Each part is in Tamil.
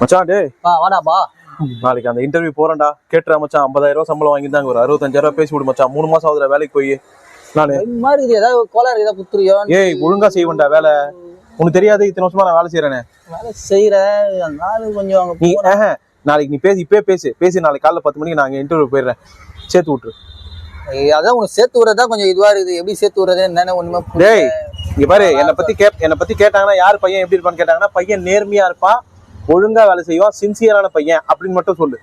மச்சான் டேய். பா வாடாப்பா நாளைக்கு அந்த இன்டர்வியூ போறேன்டா. கேட்டுறா மச்சான். ஐம்பதாயிரம் ரூபாய் சம்பளம் வாங்கியிருந்தாங்க. ஒரு அறுபத்தஞ்சாயிரம் ரூபாய் பேசி விடு மச்சான். மூணு மாசம் ஆகுதுடா வேலைக்கு போய். நானு மாதிரி ஏதாவது கோளாறு ஏதாவது குத்துறியோ ஏய் ஒழுங்கா செய்வேன்டா வேலை. உனக்கு தெரியாது இத்தனை வருஷமா நான் வேலை செய்யறேனே வேலை செய்யற அதனால கொஞ்சம் அங்க நாளைக்கு நீ பேசி இப்பே பேசு. பேசி நாளைக்கு காலைல பத்து மணிக்கு நான் இன்டர்வியூ போயிடுறேன். சேர்த்து விட்டுரு. அதான் உனக்கு சேர்த்து விடுறதா கொஞ்சம் இதுவா இருக்குது. எப்படி சேர்த்து விடுறது என்னன்னு ஒண்ணுமே. டேய் இங்க பாரு என்னை பத்தி கே என்னை பத்தி கேட்டாங்கன்னா யார் பையன் எப்படி இருப்பான்னு கேட்டாங்கன்னா பையன் நேர்மையா இருப்பான் ஒழுங்கா வேலை செய்வான் சின்சியரான பையன் அப்படின்னு மட்டும் சொல்லு.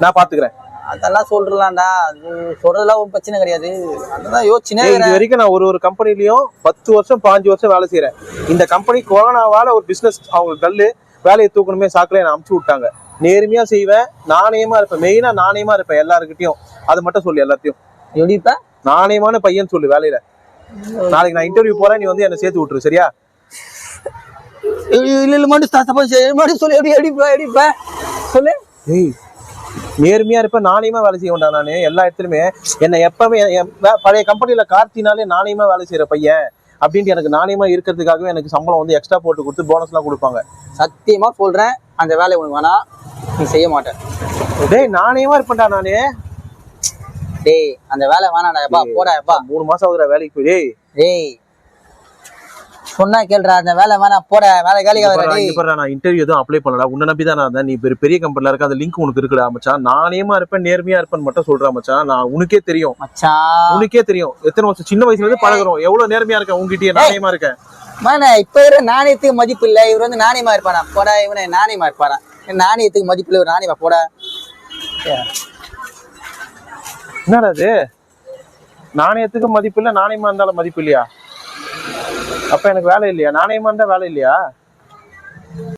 நான் பாத்துக்கிறேன். அதெல்லாம் சொல்றலாம்டா. அது சொல்றதெல்லாம் ஒரு பிரச்சனை கிடையாது. அதான் யோசிச்சுனே இது. வரைக்கும் நான் ஒரு ஒரு கம்பெனிலயும் பத்து வருஷம் பாஞ்சு வருஷம் வேலை செய்யறேன் இந்த கம்பெனி கொரோனாவால ஒரு பிசினஸ் அவங்க டல்லு வேலையை தூக்கணுமே சாக்குல என்ன அமுச்சு விட்டாங்க. நேர்மையா செய்வேன் நாணயமா இருப்பேன். மெயினா நாணயமா இருப்பேன் எல்லாருக்கிட்டையும் அது மட்டும் சொல்லு எல்லாத்தையும். எப்படி இப்ப? நாணயமான பையன் சொல்லு வேலையில. நாளைக்கு நான் இன்டர்வியூ போறேன் நீ வந்து என்ன சேர்த்து விட்டுரு சரியா? இல்ல இல்ல மட்டும் மட்டும் சொல்லு எப்படி எப்படிப்பா எப்படிப்பா சொல்லு. ஏய் நேர்மையா இருப்பேன் நாணயமா வேலை செய்ய வேண்டாம் நானு எல்லா இடத்துலயுமே. என்ன எப்பவுமே பழைய கம்பெனில கார்த்தினாலே நாணயமா வேலை செய்யற பையன் அப்படின்ட்டு எனக்கு நாணயமா இருக்கிறதுக்காகவே எனக்கு சம்பளம் வந்து எக்ஸ்ட்ரா போட்டு கொடுத்து போனஸ் எல்லாம் கொடுப்பாங்க. சத்தியமா சொல்றேன் அந்த வேலை உனக்கு வேணாம் நீ செய்ய மாட்டேன் டேய் நாணயமா இருப்பேன்டா நானு. டேய் அந்த வேலை வேணாடா எப்பா போடா எப்பா. மூணு மாசம் ஆகுதுடா வேலைக்கு போய் டேய். டேய் சொன்னா கேளுடா அந்த வேலை வேணாம் போட வேலை பாருடா, நான் இன்டர்வியூ எதுவும் அப்ளை பண்ணலடா. உன்னை நம்பி தான் நான். நீ பெரிய பெரிய கம்பெனில இருக்க அந்த லிங்க் உனக்கு இருக்குடா மச்சான். நாணயமா இருப்பேன் நேர்மையா இருப்பேன் மட்டும் சொல்றா மச்சான். நான் உனக்கே தெரியும். மச்சான் உனக்கே தெரியும். எத்தனை வருஷம்? சின்ன வயசுல இருந்து பழகுறோம். எவ்வளவு நேர்மையா இருக்கேன் உங்ககிட்டயே நாணயமா இருக்கேன். மாண்ணா இப்ப இருக்கிற நாணயத்துக்கு மதிப்பு இல்ல. இவர் வந்து நாணயமா இருப்பானா? போடா இவனை நாணயமா இருப்பானா? நாணயத்துக்கு மதிப்பு இல்ல இவர் நாணயமா போடா. என்னடா அது நாணயத்துக்கு மதிப்பு இல்லை நாணயமா இருந்தாலும் மதிப்பு இல்லையா? அப்ப எனக்கு வேலை இல்லையா? நாணயமா இருந்தா வேலை இல்லையா?